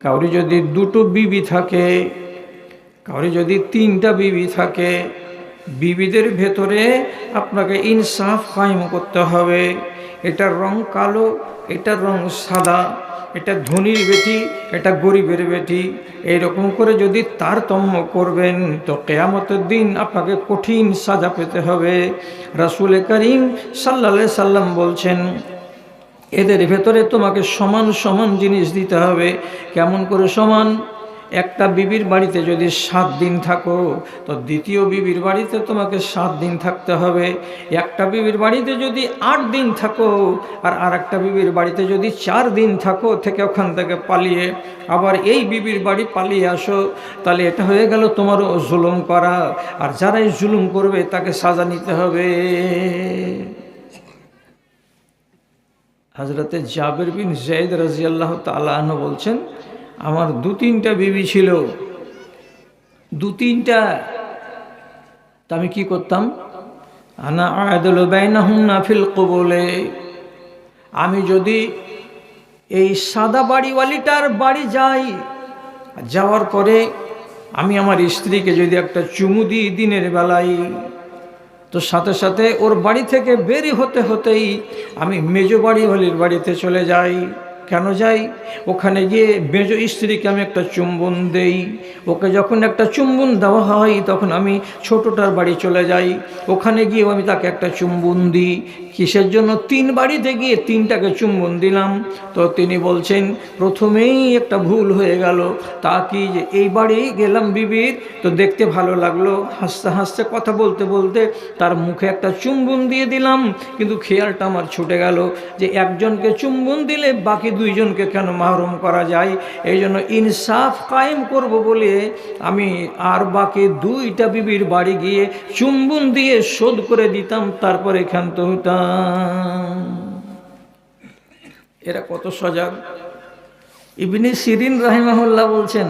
কাউরি যদি দুটো বিবি থাকে, কাউরি যদি তিনটা বিবি থাকে, বিবিদের ভেতরে আপনাকে ইনসাফ কায়েম করতে হবে। এটার রং কালো এটার রং সাদা, এটা ধনীর বেটি, এটা গরিবের বেটি। এইরকম করে যদি তারতম্য করবেন, তো কেয়ামতের দিন আপনাকে কঠিন সাজা পেতে হবে। রাসুল করিম সাল্লা সাল্লাম বলছেন এদের ভেতরে তোমাকে সমান সমান জিনিস দিতে হবে। কেমন করে সমান? একটা বিবির বাড়িতে যদি সাত দিন থাকো, তো দ্বিতীয় বিবির বাড়িতে তোমাকে সাত দিন থাকতে হবে। একটা বিবির বাড়িতে যদি আট দিন থাকো, আর আর একটা বিবির বাড়িতে যদি চার দিন থাকো, থেকে ওখান থেকে পালিয়ে আবার এই বিবির বাড়ি পালিয়ে আসো, তাহলে এটা হয়ে গেল তোমারও জুলুম করা। আর যারাই জুলুম করবে, তাকে সাজা নিতে হবে। হজরতে জাবের বিন জৈদ রাজিয়াল্লাহ তালাহ বলছেন, আমার দু তিনটা বিবি ছিল। দু তিনটা। তা আমি কি করতাম? আনা আয়দুল বাইনাহুম নাফিল কবলে। আমি যদি এই সাদা বাড়িওয়ালিটার বাড়ি যাই, যাওয়ার পরে আমি আমার স্ত্রীকে যদি একটা চুমু দিই দিনের বেলায় তো সাথে সাথে ওর বাড়ি থেকে বেরি হতে হতেই আমি মেজ বাড়িওয়ালির বাড়িতে চলে যাই। কেন যাই? ওখানে গিয়ে মেজো স্ত্রীকে আমি একটা চুম্বন দেই। ওকে যখন একটা চুম্বন দেওয়া হয় তখন আমি ছোটোটার বাড়ি চলে যাই। ওখানে গিয়েও আমি তাকে একটা চুম্বন দিই। কিসের জন্য তিন বাড়িতে গিয়ে তিনটাকে চুম্বন দিলাম? তো তিনি বলছেন, প্রথমেই একটা ভুল হয়ে গেল। তা কি যে এই বাড়ি গেলাম বিবির? তো দেখতে ভালো লাগল। হাসতে হাসতে কথা বলতে বলতে তার মুখে একটা চুম্বন দিয়ে দিলাম। কিন্তু খেয়ালটা আমার ছুটে গেল যে একজনকে চুম্বন দিলে বাকি দুইজনকে কেন মাহরুম করা যায়? এই জন্য ইনসাফ কায়েম করব বলে আমি আর বাকি দুইটা বিবির বাড়ি গিয়ে চুম্বন দিয়ে শোধ করে দিতাম। তারপরে ক্ষান্ত হইতাম। এরা কত সজাগ। ইবনি সিরিন রাহিমাহুল্লাহ বলছেন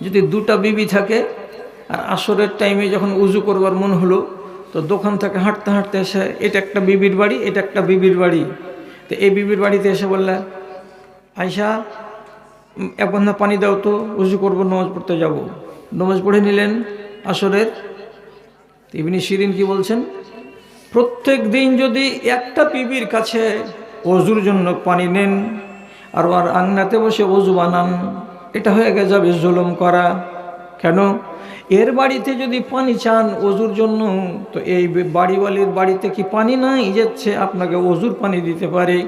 যদি দুটা বিবি থাকে আর আসরের টাইমে যখন উজু করবার মন হলো তো দোকান থেকে হাঁটতে হাঁটতে এসে এটা একটা বিবির বাড়ি এটা একটা বিবির বাড়ি। তো এই বিবির বাড়িতে এসে বললে আয়সা উম, এক বন্ধা পানি দাও তো উজু করব নামাজ পড়তে যাব। নামাজ পড়ে নিলেন আসরের। ইবনি শিরিন কি বলছেন? প্রত্যেক দিন যদি একটা পিবির কাছে অজুর জন্য পানি নেন, আর আর আংনাতে বসে অজু বানান, এটা হয়ে গে যাবে জুলুম করা। কেন? এর বাড়িতে যদি পানি চান অজুর জন্য, তো এই বাড়িওয়ালির বাড়িতে কি পানি নাই যাচ্ছে আপনাকে অজুর পানি দিতে পারে?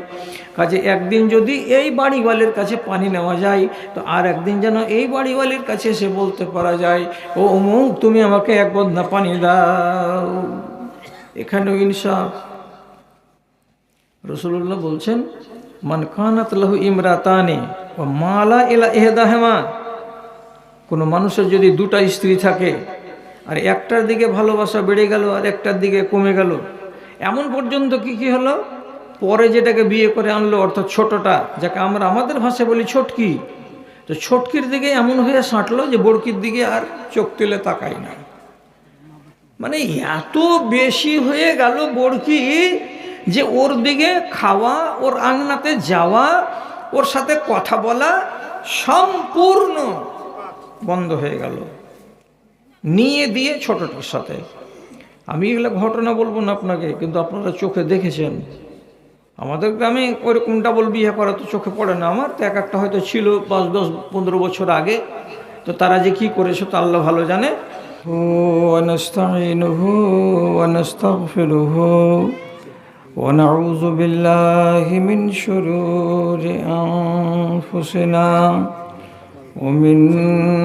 কাজে একদিন যদি এই বাড়িওয়ালির কাছে পানি নেওয়া যায়, তো আর একদিন যেন এই বাড়িওয়ালির কাছে এসে বলতে পারা যায়, ও অমুক, তুমি আমাকে এক বদনা পানি দাও। এখানেও ইনসাফ রসুল্লাহ বলছেন, মান কানাত লাহু ইমরাতানে ও মালা এলা এহদাহেমা কোনো মানুষের যদি দুটা স্ত্রী থাকে, আর একটার দিকে ভালোবাসা বেড়ে গেল আর একটার দিকে কমে গেল, এমন পর্যন্ত কি কি হলো? পরে যেটাকে বিয়ে করে আনলো, অর্থাৎ ছোটটা, যাকে আমরা আমাদের ভাষায় বলি ছোটকি, তো ছোটকির দিকে এমন হয়ে সাঁটলো যে বড়কির দিকে আর চোখ তুলে তাকাই না। মানে এত বেশি হয়ে গেল বড়কি যে ওর দিকে খাওয়া, ওর আংনাতে যাওয়া, ওর সাথে কথা বলা সম্পূর্ণ বন্ধ হয়ে গেল। নিয়ে দিয়ে ছোটটার সাথে। আমি এগুলো ঘটনা বলব না আপনাকে, কিন্তু আপনারা চোখে দেখেছেন। আমাদের গ্রামে ওইরকম ডাবল বিয়ে করা তো চোখে পড়ে না আমার, তো এক একটা হয়তো ছিল পাঁচ, দশ, পনেরো বছর আগে। তো তারা যে কি করেছে তো আল্লাহ ভালো জানে। ونستعينه ونستغفره ونعوذ بالله من شرور أنفسنا ومن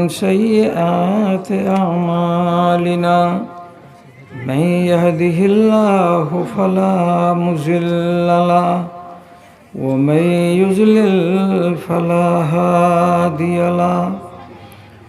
سيئات أعمالنا من يهده الله فلا مزل له ومن يزلل فلا هادي له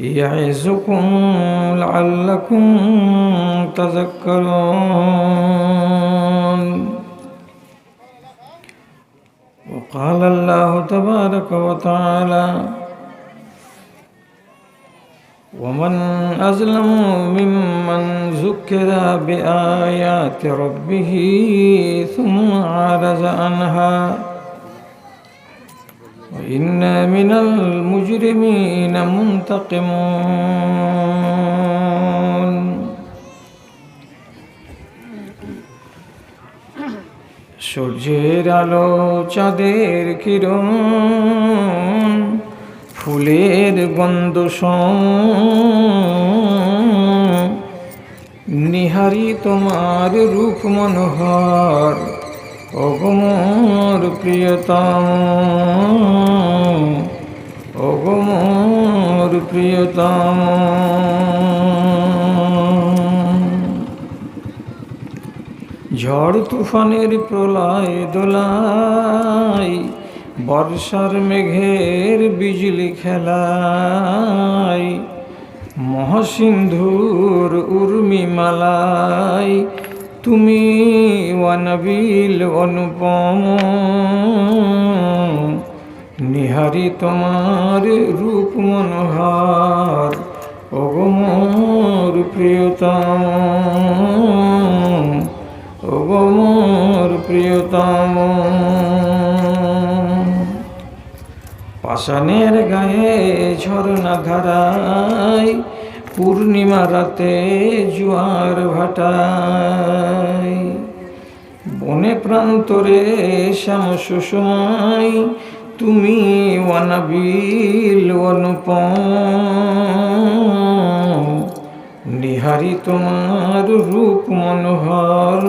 يعظكم لعلكم تذكرون. وقال الله تبارك وتعالى ومن أظلم ممن ذكر بآيات ربه ثم عرض عنها وإنا من المجرمين منتقمون সূর্যের আলো চাঁদের কিরণ ফুলের গন্ধ নিহারি তোমার রূপ মনোহর অগমর প্রিয়তম অগমর প্রিয়তম। ঝড় তুফানের প্রলয় দোলায়, বর্ষার মেঘের বিজলি খেলায়, মহাসিন্ধুর উর্মি মালায় তুমি ওয়ানবিল অনুপম। নিহারি তোমার রূপ মনোহার ওগমর প্রিয়তম। ওগমর প্রিয়তম। পাষাণের গায়ে ঝর্ণা ধারায় পূর্ণিমা রাতে জোয়ার ভাটায়। বনে প্রান্তরে শ্যাম সুষমাই তুমি ওয়ানাবিল অনুপম। নিহারি তোমার রূপ মনোহর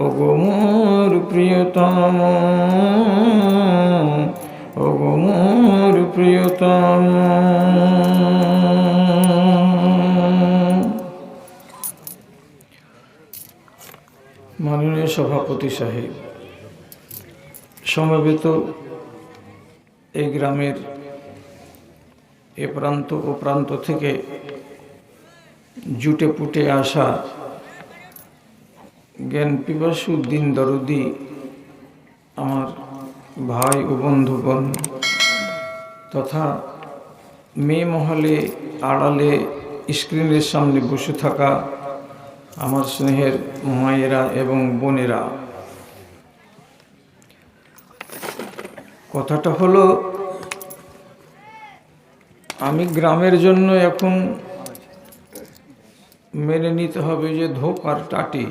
ওগোমর প্রিয়তম। ওগোমর প্রিয়তম। মাননীয় সভাপতি সাহেব, সমবেত এই গ্রামের এ প্রান্ত ও প্রান্ত থেকে জুটে পুটে আসা জ্ঞান পিপাসু দিন দরদি আমার ভাই ও বন্ধুগণ তথা মেয়ে মহলে আড়ালে স্ক্রিনের সামনে বসে থাকা আমার স্নেহের মায়েরা এবং বোনেরা। কথাটা হলো, আমি গ্রামের জন্য এখন মেনে নিতে হবে যে ধোপ আর টাটি।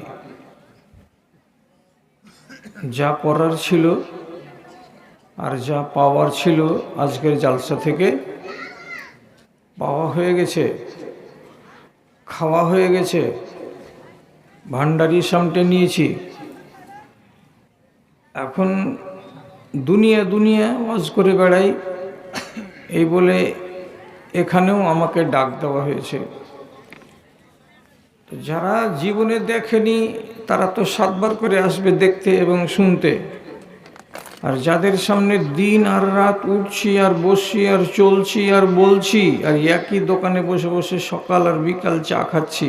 যা করার ছিল আর যা পাওয়ার ছিল আজকের জালসা থেকে পাওয়া হয়ে গেছে, খাওয়া হয়ে গেছে। ভান্ডারি সামটে নিয়েছি। এখন দুনিয়া দুনিয়া ওয়াজ করে বেড়াই। এই বলে এখানেও আমাকে ডাক দেওয়া হয়েছে। যারা জীবনে দেখেনি, তারা তো সাতবার করে আসবে দেখতে এবং শুনতে। আর যাদের সামনে দিন আর রাত উঠছি আর বসছি আর চলছি আর বলছি, আর একই দোকানে বসে বসে সকাল আর বিকাল চা খাচ্ছি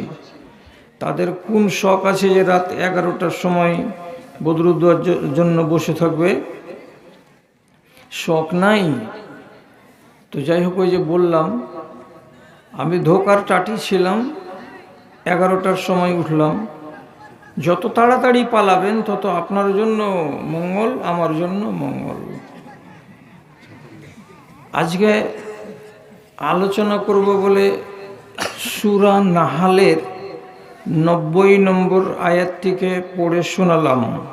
তাদের কোন শখ আছে যে রাত এগারোটার সময় বদরুদ্দার জন্য বসে থাকবে? শখ নাই? তো যাই হোক, ওই যে বললাম, আমি ধোকার টাটি ছিলাম, এগারোটার সময় উঠলাম। যত তাড়াতাড়ি পালাবেন, তত আপনার জন্য মঙ্গল, আমার জন্য মঙ্গল। আজকে আলোচনা করব বলে সুরা নাহালের নব্বই নম্বর আয়াতটিকে পড়ে শোনালাম।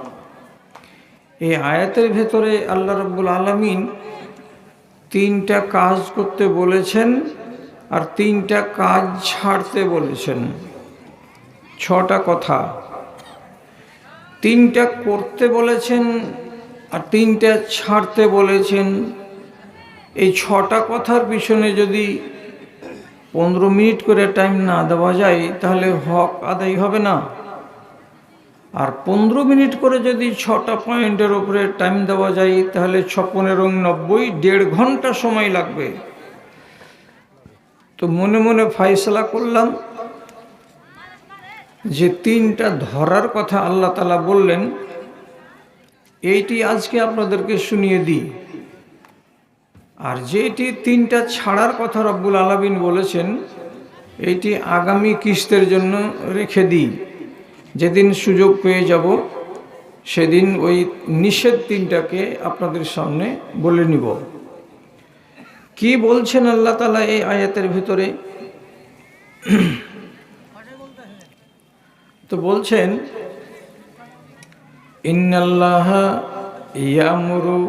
এই আয়াতের ভেতরে আল্লাহ রব্বুল আলমিন তিনটা কাজ করতে বলেছেন আর তিনটা কাজ ছাড়তে বলেছেন। ছটা কথা। তিনটা করতে বলেছেন আর তিনটা ছাড়তে বলেছেন। এই ছটা কথার পিছনে যদি পনেরো মিনিট করে টাইম না দেওয়া যায়, তাহলে হক আদায় হবে না। আর পনেরো মিনিট করে যদি ছটা পয়েন্টের উপরে টাইম দেওয়া যায়, তাহলে ছ, পনেরো, নব্বই, দেড় ঘণ্টা সময় লাগবে। তো মনে মনে ফাইসলা করলাম যে তিনটা ধরার কথা আল্লাহ তালা বললেন, এইটি আজকে আপনাদেরকে শুনিয়ে দিই। আর যেটি তিনটা ছাড়ার কথা রব্বুল আলমিন বলেছেন, এটি আগামী কিস্তের জন্য রেখে দিই। যেদিন সুযোগ পেয়ে যাব, সেদিন ওই নিষেধ তিনটাকে আপনাদের সামনে বলে নিব। কি বলছেন আল্লাহ তালা এই আয়াতের ভিতরে? তো বলছেন, ইন্নাল্লাহ ইয়ামুরু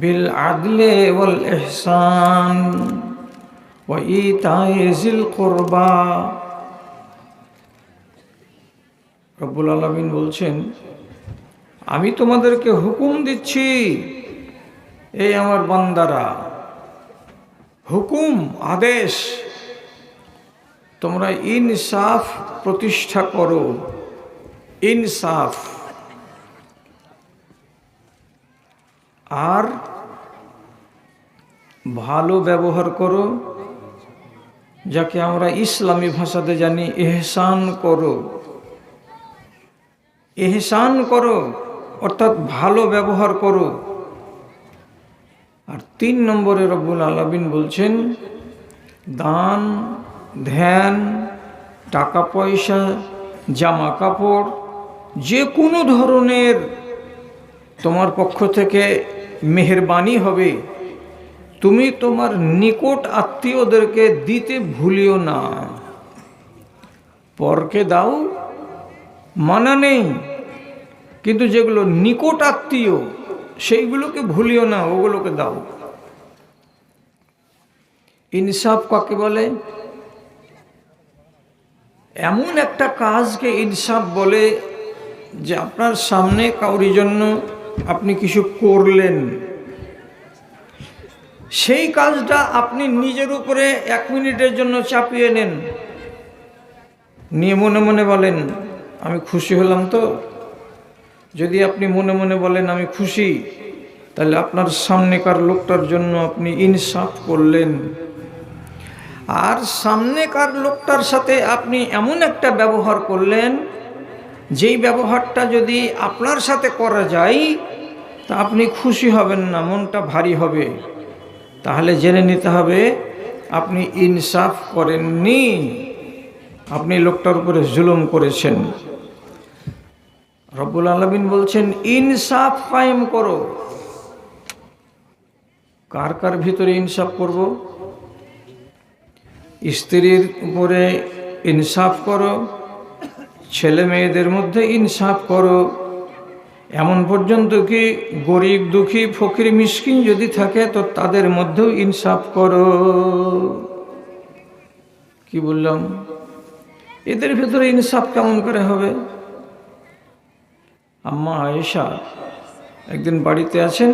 বিল আদলে ওয়াল ইহসান ওয়া ইতাই জিল কুরবা রব্বুল আলামিন বলছেন, আমি তোমাদেরকে হুকুম দিচ্ছি, এই আমার বান্দারা, হুকুম, আদেশ, তোমরা ইনসাফ প্রতিষ্ঠা করো, ইনসাফ। আর ভালো ব্যবহার করো, যাকে আমরা ইসলামী ভাষাতে জানি এহসান করো। এহসান করো, অর্থাৎ ভালো ব্যবহার করো। আর তিন নম্বরে রব্বুল আলমিন বলছেন, দান, ধ্যান, টাকা পয়সা, জামা কাপড়, যে কোনো ধরনের তোমার পক্ষ থেকে মেহরবানি হবে। তুমি তোমার নিকট আত্মীয়দেরকে দিতে ভুলিও না। পরকে দাও, মানা নেই। কিন্তু যেগুলো নিকট আত্মীয়, সেইগুলোকে ভুলিও না, ওগুলোকে দাও। ইনসাফ কাকে বলে? এমন একটা কাজকে ইনসাফ বলে যে আপনার সামনে কাউরি জন্য আপনি কিছু করলেন। সেই কাজটা আপনি নিজের উপরে এক মিনিটের জন্য চাপিয়ে নেন। নিয়ে মনে মনে বলেন, আমি খুশি হলাম তো। যদি আপনি মনে মনে বলেন, আমি খুশি তাহলে আপনার সামনেকার লোকটার জন্য আপনি ইনসাফ করলেন। আর সামনেকার লোকটার সাথে আপনি এমন একটা ব্যবহার করলেন যেই ব্যবহারটা যদি আপনার সাথে করা যায়, তা আপনি খুশি হবেন না, মনটা ভারী হবে। তাহলে জেনে নিতে হবে, আপনি ইনসাফ করেননি। আপনি লোকটার উপরে জুলুম করেছেন। রব্বুল আলমিন বলছেন, ইনসাফ কায়েম করো। কার কার ভিতরে ইনসাফ করব? স্ত্রীর উপরে ইনসাফ করো ছেলে মেয়েদের মধ্যে ইনসাফ করো। এমন পর্যন্ত কি গরিব, দুঃখী, ফকির, মিসকিন যদি থাকে, তো তাদের মধ্যেও ইনসাফ করো। কি বললাম? এদের ভেতরে ইনসাফ কেমন করে হবে? আম্মা আয়েশা একদিন বাড়িতে আছেন,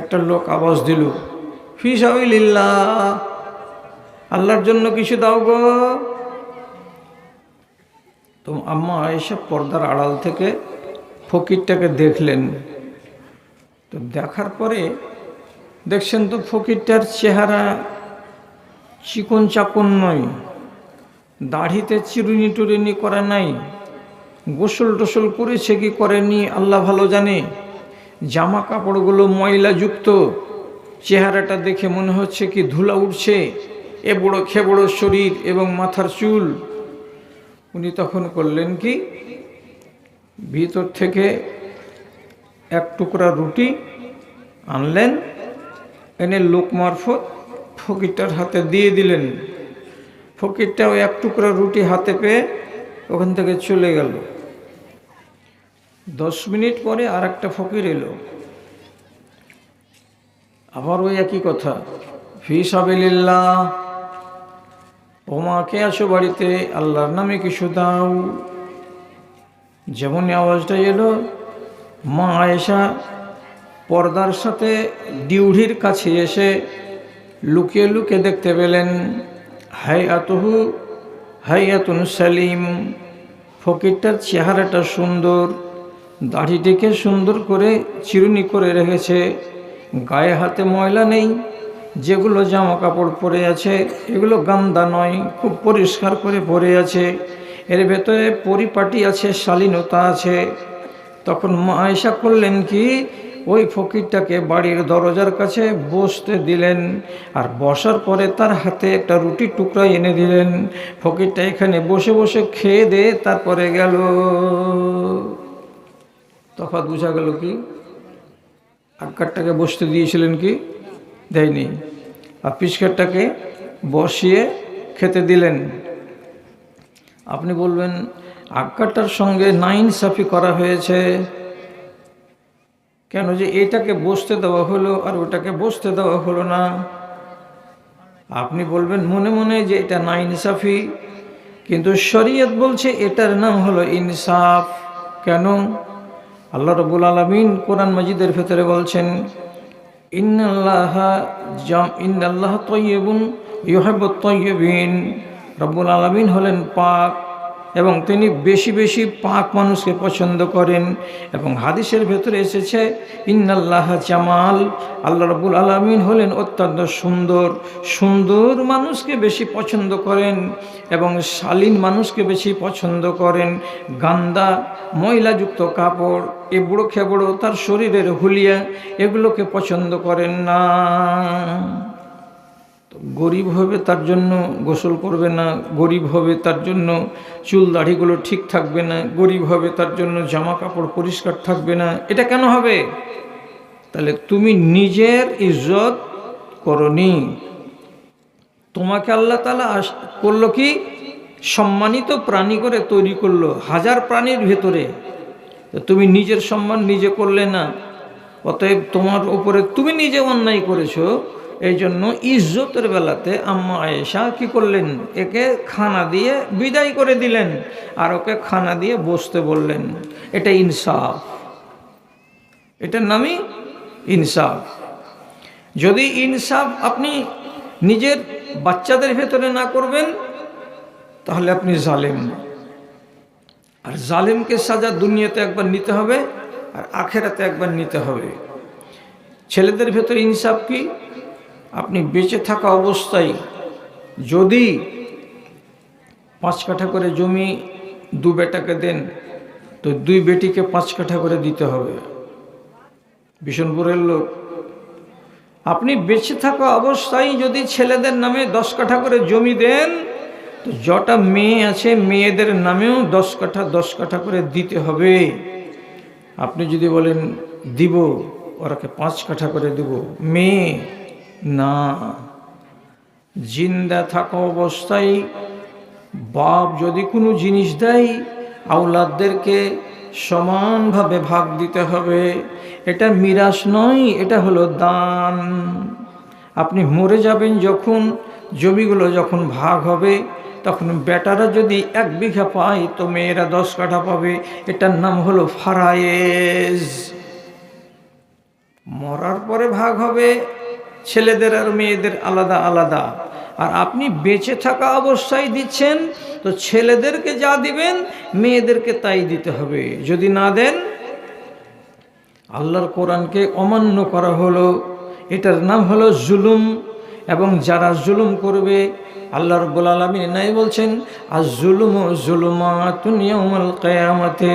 একটা লোক আওয়াজ দিল ফিসাবিল্লা আল্লাহর জন্য কিছু দাও গো। তো আম্মা আয়েশা পর্দার আড়াল থেকে ফকিরটাকে দেখলেন। তো দেখার পরে দেখছেন তো ফকিরটার চেহারা চিকন চাকন নয়, দাড়িতে চিরুনি টুরুনি করা নাই, গোসল টোসল করেছে কি করেনি আল্লাহ ভালো জানে। জামা কাপড়গুলো ময়লাযুক্ত, চেহারাটা দেখে মনে হচ্ছে কি ধুলা উঠছে এ বড় খে বড় শরীর এবং মাথার চুল। উনি তখন করলেন কি? ভিতর থেকে এক টুকরা রুটি আনলেন, এনে লোক মারফত ফকিরটার হাতে দিয়ে দিলেন। ফকিরটাও এক টুকরা রুটি হাতে পেয়ে ওখান থেকে চলে গেল। দশ মিনিট পরে আর একটা ফকির এলো। আবার ওই একই কথা, ফি সাবিল্লাহ ও মা কে আছো বাড়িতে, আল্লাহর নামে কিছু দাও। যেমনই আওয়াজটা এলো, মা আয়েশা পর্দার সাথে ডিউঢির কাছে এসে লুকিয়ে লুকিয়ে দেখতে পেলেন। হাই আতহু হাই আতুন সালিম, ফকিরটার চেহারাটা সুন্দর, দাড়িটিকে সুন্দর করে চিরুনি করে রেখেছে। গায়ে হাতে ময়লা নেই যেগুলো জামা কাপড় পরে আছে, এগুলো গান্দা নয়, খুব পরিষ্কার করে পরে আছে। এর ভেতরে পরিপাটি আছে, শালীনতা আছে। তখন মা আয়সা করলেন কি, ওই ফকিরটাকে বাড়ির দরজার কাছে বসতে দিলেন আর বসার পরে তার হাতে একটা রুটির টুকরা এনে দিলেন। ফকিরটা এখানে বসে বসে খেয়ে দে, তারপরে গেল। তফাৎ বোঝা গেল কি? আক্কারটাকে বসতে দিয়েছিলেন কি? দেয়নি। আর পিচকারটাকে বসিয়ে খেতে দিলেন। আপনি বলবেন আক্কারটার সঙ্গে নাইন সাফি করা হয়েছে। কেন যে এটাকে বসতে দেওয়া হলো আর ওটাকে বসতে দেওয়া হলো না। আপনি বলবেন, মনে মনে যে এটা না ইনসাফি কিন্তু শরীয়ত বলছে এটার নাম হলো ইনসাফ। কেন? আল্লাহ রবুল আলমিন কোরআন মজিদের ভেতরে বলছেন ইন্নাল্লাহ জাম ইন্নাল্লাহ তৈয়বুন ইহেব তৈয়বিন রব্বুল আলমিন হলেন পাক। এবং তিনি বেশি বেশি পাক মানুষকে পছন্দ করেন এবং হাদিসের ভেতরে এসেছে, ইন্নাল্লাহ জামাল, আল্লাহ রবুল আলমিন হলেন অত্যন্ত সুন্দর সুন্দর মানুষকে বেশি পছন্দ করেন এবং শালীন মানুষকে বেশি পছন্দ করেন। গান্দা, ময়লাযুক্ত কাপড় এবড়ো খেবড়ো তার শরীরের হুলিয়া, এগুলোকে পছন্দ করেন না। গরিব হবে তার জন্য গোসল করবে না, গরিব হবে তার জন্য চুল দাড়িগুলো ঠিক থাকবে না, গরিব হবে তার জন্য জামা কাপড় পরিষ্কার থাকবে না, এটা কেন হবে? তাহলে তুমি নিজের ইজ্জত করনি। তোমাকে আল্লাহ তালা করল কি? সম্মানিত প্রাণী করে তৈরি করল, হাজার প্রাণীর ভেতরে। তুমি নিজের সম্মান নিজে করলে না, অতএব তোমার উপরে তুমি নিজে অন্যায় করেছ। এই জন্য ইজ্জতের বেলাতে আম্মা আয়েশা কি করলেন? একে খানা দিয়ে বিদায় করে দিলেন আর ওকে খানা দিয়ে বসতে বললেন। এটা ইনসাফ। এটার নামই ইনসাফ। যদি ইনসাফ আপনি নিজের বাচ্চাদের ভেতরে না করবেন, তাহলে আপনি জালেম। আর জালেমকে সাজা দুনিয়াতে একবার নিতে হবে আর আখেরাতে একবার নিতে হবে। ছেলেদের ভেতরে ইনসাফ কি? আপনি বেঁচে থাকা অবস্থায় যদি পাঁচ কাঠা করে জমি দু বেটাকে দেন, তো দুই বেটিকে পাঁচ কাঠা করে দিতে হবে। বিশনপুরের লোক। আপনি বেঁচে থাকা অবস্থায় যদি ছেলেদের নামে দশ কাঠা করে জমি দেন, তো যটা মেয়ে আছে, মেয়েদের নামেও দশ কাঠা দশ কাঠা করে দিতে হবে। আপনি যদি বলেন, দিব, ওরাকে পাঁচ কাঠা করে দিব। মেয়ে না। জিন্দা থাকা অবস্থায় বাপ যদি কোনো জিনিস দেয় আউলাদদেরকে সমানভাবে ভাগ দিতে হবে। এটা মিরাস নয়, এটা হলো দান। আপনি মরে যাবেন যখন, জমিগুলো যখন ভাগ হবে, তখন বেটারা যদি এক বিঘা পায়, তো মেয়েরা দশ কাঠা পাবে। এটার নাম হলো ফারায়েজ। মরার পরে ভাগ হবে ছেলেদের আর মেয়েদের আলাদা আলাদা। আর আপনি বেঁচে থাকা অবস্থায় দিচ্ছেন, তো ছেলেদেরকে যা দিবেন, মেয়েদেরকে তাই দিতে হবে। যদি না দেন, আল্লাহর কোরআনকে অমান্য করা হলো। এটার নাম হলো জুলুম, এবং যারা জুলুম করবে আল্লাহ রব্বুল আলমী নাই বলছেন আর জুলুম জুলুমা তুনিয়ামাল কেয়ামতে।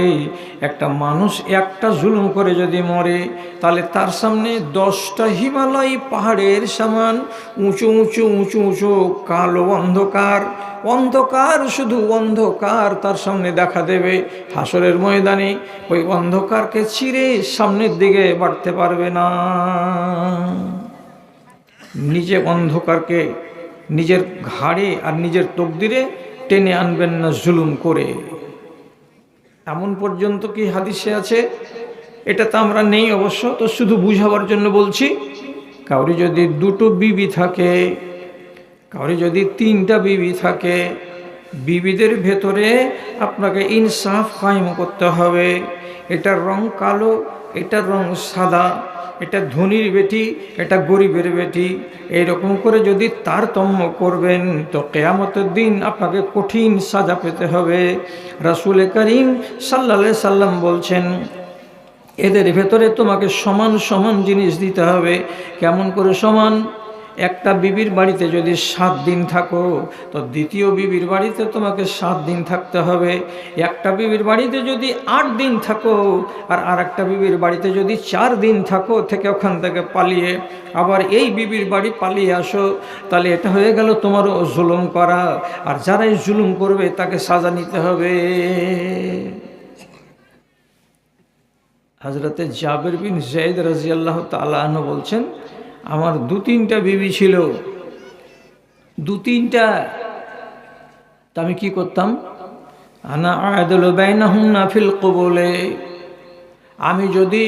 একটা মানুষ একটা জুলুম করে যদি মরে, তাহলে তার সামনে দশটা হিমালয় পাহাড়ের সমান উঁচু উঁচু উঁচু উঁচু, কালো অন্ধকার। অন্ধকার শুধু অন্ধকার তার সামনে দেখা দেবে হাসরের ময়দানে। ওই অন্ধকারকে চিরে সামনের দিকে বাড়তে পারবে না। নিজে অন্ধকারকে নিজের ঘাড়ে আর নিজের তকদিরে টেনে আনবেন না জুলুম করে। এমন পর্যন্ত কি হাদিসে আছে? এটা তো আমরা নেই অবশ্য, তো শুধু বুঝাবার জন্য বলছি, কাউরি যদি দুটো বিবি থাকে কারও যদি তিনটা বিবি থাকে, বিবিদের ভেতরে আপনাকে ইনসাফ কায়েম করতে হবে। এটার রং কালো, এটার রং সাদা। এটা ধনির বেটি, এটা গরিবের বেটি। এইরকম করে যদি তারতম্য করবেন, তো কেয়ামতের দিন আপনাকে কঠিন সাজা পেতে হবে। রাসুল করিম সাল্লা সাল্লাম বলছেন, এদের ভেতরে তোমাকে সমান সমান জিনিস দিতে হবে। কেমন করে সমান? একটা বিবির বাড়িতে যদি সাত দিন থাকো, তো দ্বিতীয় বিবির বাড়িতে তোমাকে সাত দিন থাকতে হবে। একটা বিবির বাড়িতে যদি আট দিন থাকো, আর আর একটা বিবির বাড়িতে যদি চার দিন থাকো থেকে ওখান থেকে পালিয়ে, আবার এই বিবির বাড়ি পালিয়ে আসো, তাহলে এটা হয়ে গেল তোমারও জুলুম করা। আর যারাই জুলুম করবে, তাকে সাজা নিতে হবে। হজরতে জাবের বিন জৈদ রাজিয়াল্লাহ তালাহ বলছেন আমার দু তিনটা বিবি ছিল। দু তিনটা। তা আমি কি করতাম? আনা আয়দুল বাইনাহুম নাফিল কবলে। আমি যদি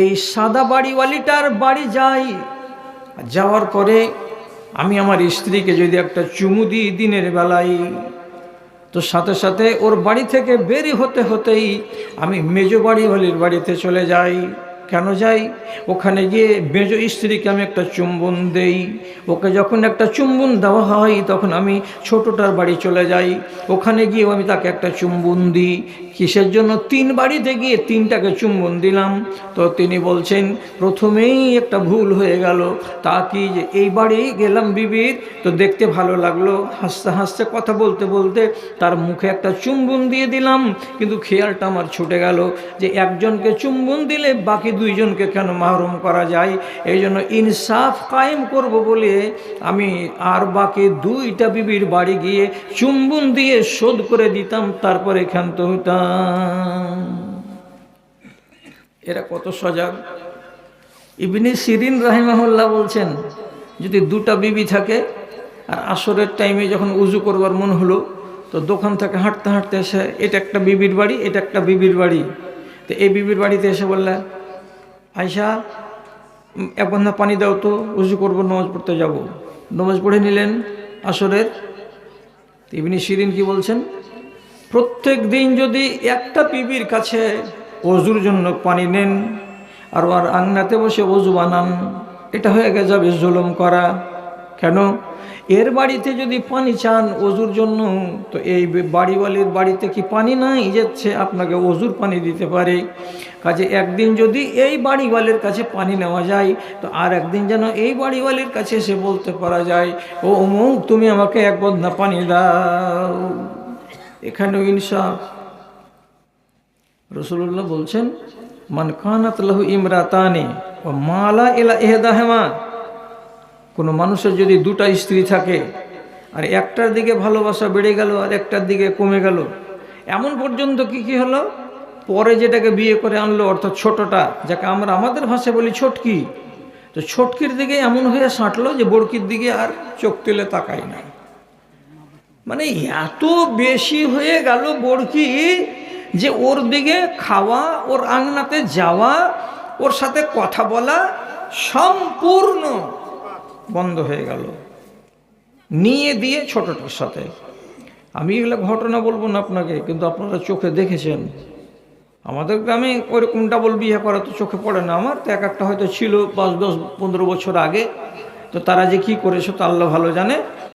এই সাদা বাড়িওয়ালিটার বাড়ি যাই, যাওয়ার পরে আমি আমার স্ত্রীকে যদি একটা চুমু দিই দিনের বেলায়, তো সাথে সাথে ওর বাড়ি থেকে বেরি হতে হতেই আমি মেজো বাড়িওয়ালির বাড়িতে চলে যাই। কেন যাই? ওখানে গিয়ে বেজ স্ত্রীকে আমি একটা চুম্বন দেই। ওকে যখন একটা চুম্বন দেওয়া হয়, তখন আমি ছোটটার বাড়ি চলে যাই। ওখানে গিয়ে আমি তাকে একটা চুম্বন দিই। কিসের জন্য তিন বাড়িতে গিয়ে তিনটাকে চুম্বন দিলাম? তো তিনি বলছেন, প্রথমেই একটা ভুল হয়ে গেল। তা কি যে এই বাড়ি গেলাম বিবির? তো দেখতে ভালো লাগল। হাসতে হাসতে কথা বলতে বলতে তার মুখে একটা চুম্বন দিয়ে দিলাম। কিন্তু খেয়ালটা আমার ছুটে গেল যে একজনকে চুম্বন দিলে বাকি দুইজনকে কেন মাহরুম করা যায়? এই জন্য ইনসাফ কায়েম করব বলে আমি আর বাকি দুইটা বিবির বাড়ি গিয়ে চুম্বন দিয়ে শোধ করে দিতাম। তারপরে ক্ষান্ত হইতাম। এরা কত সজাগ। ইবনি সিরিন রাহিমাহুল্লাহ বলছেন, যদি দুটা বিবি থাকে, আর আসরের টাইমে যখন উজু করবার মন হলো, তো দোকান থেকে হাঁটতে হাঁটতে এসে, এটা একটা বিবির বাড়ি, এটা একটা বিবির বাড়ি। তো এই বিবির বাড়িতে এসে বললে আয়সা এক বন্ধা পানি দাও তো, উজু করব, নামাজ পড়তে যাব। নামাজ পড়ে নিলেন আসরের। ইবনি শিরিন কি বলছেন? প্রত্যেক দিন যদি একটা পিবির কাছে অজুর জন্য পানি নেন, আর আর আংনাতে বসে অজু বানান, এটা হয়ে গে যাবে জুলুম করা। কেন? এর বাড়িতে যদি পানি চান অজুর জন্য, তো এই বাড়িওয়ালির বাড়িতে কি পানি নাই যাচ্ছে আপনাকে অজুর পানি দিতে পারে? কাজে একদিন যদি এই বাড়িওয়ালির কাছে পানি নেওয়া যায়, তো আর একদিন যেন এই বাড়িওয়ালির কাছে এসে বলতে পারা যায়, ও অমুক, তুমি আমাকে এক বদনা পানি দাও। এখানেও ইনসাফ রসুল্লাহ বলছেন, মান কানাত লাহু ইমরাতানে ও মালা এলা এহেদা হেমা কোনো মানুষের যদি দুটা স্ত্রী থাকে, আর একটার দিকে ভালোবাসা বেড়ে গেল আর একটার দিকে কমে গেল, এমন পর্যন্ত কি কি হলো? পরে যেটাকে বিয়ে করে আনলো, অর্থাৎ ছোটটা, যাকে আমরা আমাদের ভাষায় বলি ছোটকি, তো ছোটকির দিকে এমন হয়ে সাঁটলো যে বড়কির দিকে আর চোখ তুলে তাকাই না মানে এত বেশি হয়ে গেল বড়কি যে ওর দিকে খাওয়া, ওর আংনাতে যাওয়া, ওর সাথে কথা বলা সম্পূর্ণ বন্ধ হয়ে গেল। নিয়ে দিয়ে ছোটটার সাথে। আমি এগুলো ঘটনা বলব না আপনাকে, কিন্তু আপনারা চোখে দেখেছেন। আমাদের গ্রামে ওইরকম ডাবল বিয়ে করা তো চোখে পড়ে না আমার, তো এক একটা হয়তো ছিল পাঁচ, দশ, পনেরো বছর আগে। তো তারা যে কি করেছে তো আল্লাহ ভালো জানে।